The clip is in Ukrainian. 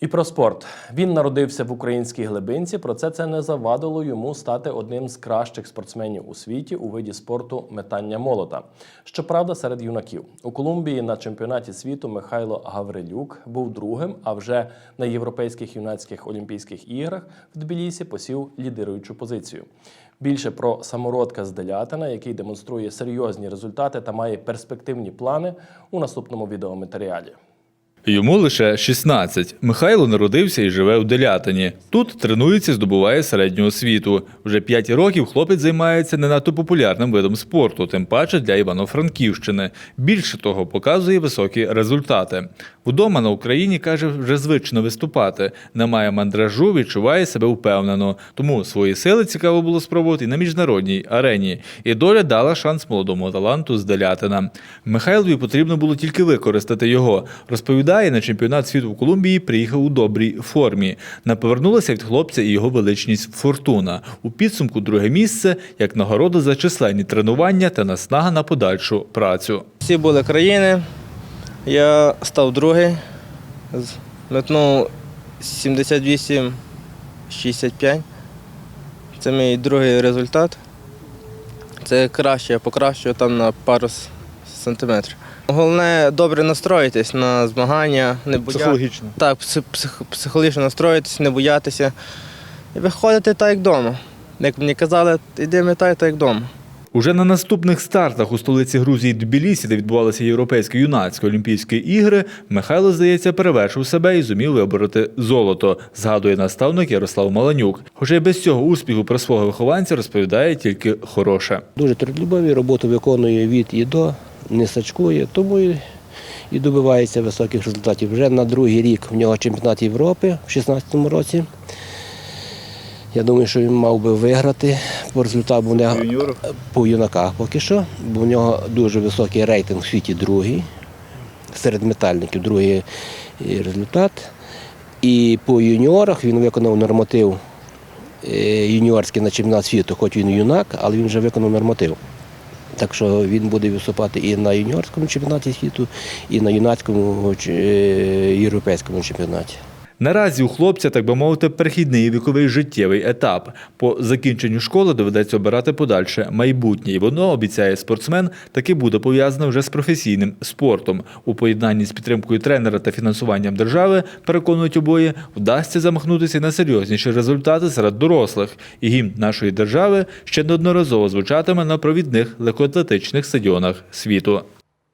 І про спорт. Він народився в українській глибинці, проте це не завадило йому стати одним з кращих спортсменів у світі у виді спорту метання молота. Щоправда, серед юнаків у Колумбії на чемпіонаті світу Михайло Гаврилюк був другим, а вже на європейських юнацьких олімпійських іграх в Тбілісі посів лідируючу позицію. Більше про самородка з Делятина, який демонструє серйозні результати та має перспективні плани у наступному відеоматеріалі. Йому лише 16. Михайло народився і живе у Делятині. Тут тренується, і здобуває середню освіту. Вже 5 років хлопець займається не надто популярним видом спорту, тим паче для Івано-Франківщини. Більше того, показує високі результати. Вдома на Україні каже, вже звично виступати. Немає мандражу, відчуває себе впевнено. Тому свої сили цікаво було спробувати на міжнародній арені. І доля дала шанс молодому таланту з Делятина. Михайлові потрібно було тільки використати його. Розповідає, на чемпіонат світу в Колумбії приїхав у добрій формі. Не повернулася від хлопця і його величність Фортуна. У підсумку друге місце як нагорода за численні тренування та наснага на подальшу працю. Всі були країни. Я став другий. Метнув 78-65. Це мій другий результат. Це краще, я покращую там на пару сантиметрів. Головне добре настроїтись на змагання, не боятися. Психологічно. Так, псих- псих- психологічно настроїтись, не боятися. І виходити так, як вдома. Як мені казали, йди метай так, як вдома. Уже на наступних стартах у столиці Грузії Тбілісі, де відбувалися європейські юнацькі олімпійські ігри, Михайло, здається, перевершив себе і зумів вибороти золото, згадує наставник Ярослав Маланюк. Хоча й без цього успіху про свого вихованця розповідає тільки хороше. Дуже трудолюбивий, роботу виконує від і до, не сачкує, тому і, і добивається високих результатів. Вже на другий рік в нього чемпіонат Європи в 2016 році. Я думаю, що він мав би виграти по результату бо в нього- по юнаках поки що, бо в нього дуже високий рейтинг в світі другий, серед метальників другий е, результат. І по юніорах він виконав норматив е, юніорський на чемпіонат світу, хоч він юнак, але він вже виконав норматив. Так що він буде виступати і на юніорському чемпіонаті світу, і на юнацькому е, європейському чемпіонаті. Наразі у хлопця, так би мовити, перехідний віковий життєвий етап. По закінченню школи доведеться обирати подальше майбутнє, і воно обіцяє спортсмен, таки буде пов'язане вже з професійним спортом. У поєднанні з підтримкою тренера та фінансуванням держави переконують обоє, вдасться замахнутися на серйозніші результати серед дорослих. І гімн нашої держави ще неодноразово звучатиме на провідних легкоатлетичних стадіонах світу.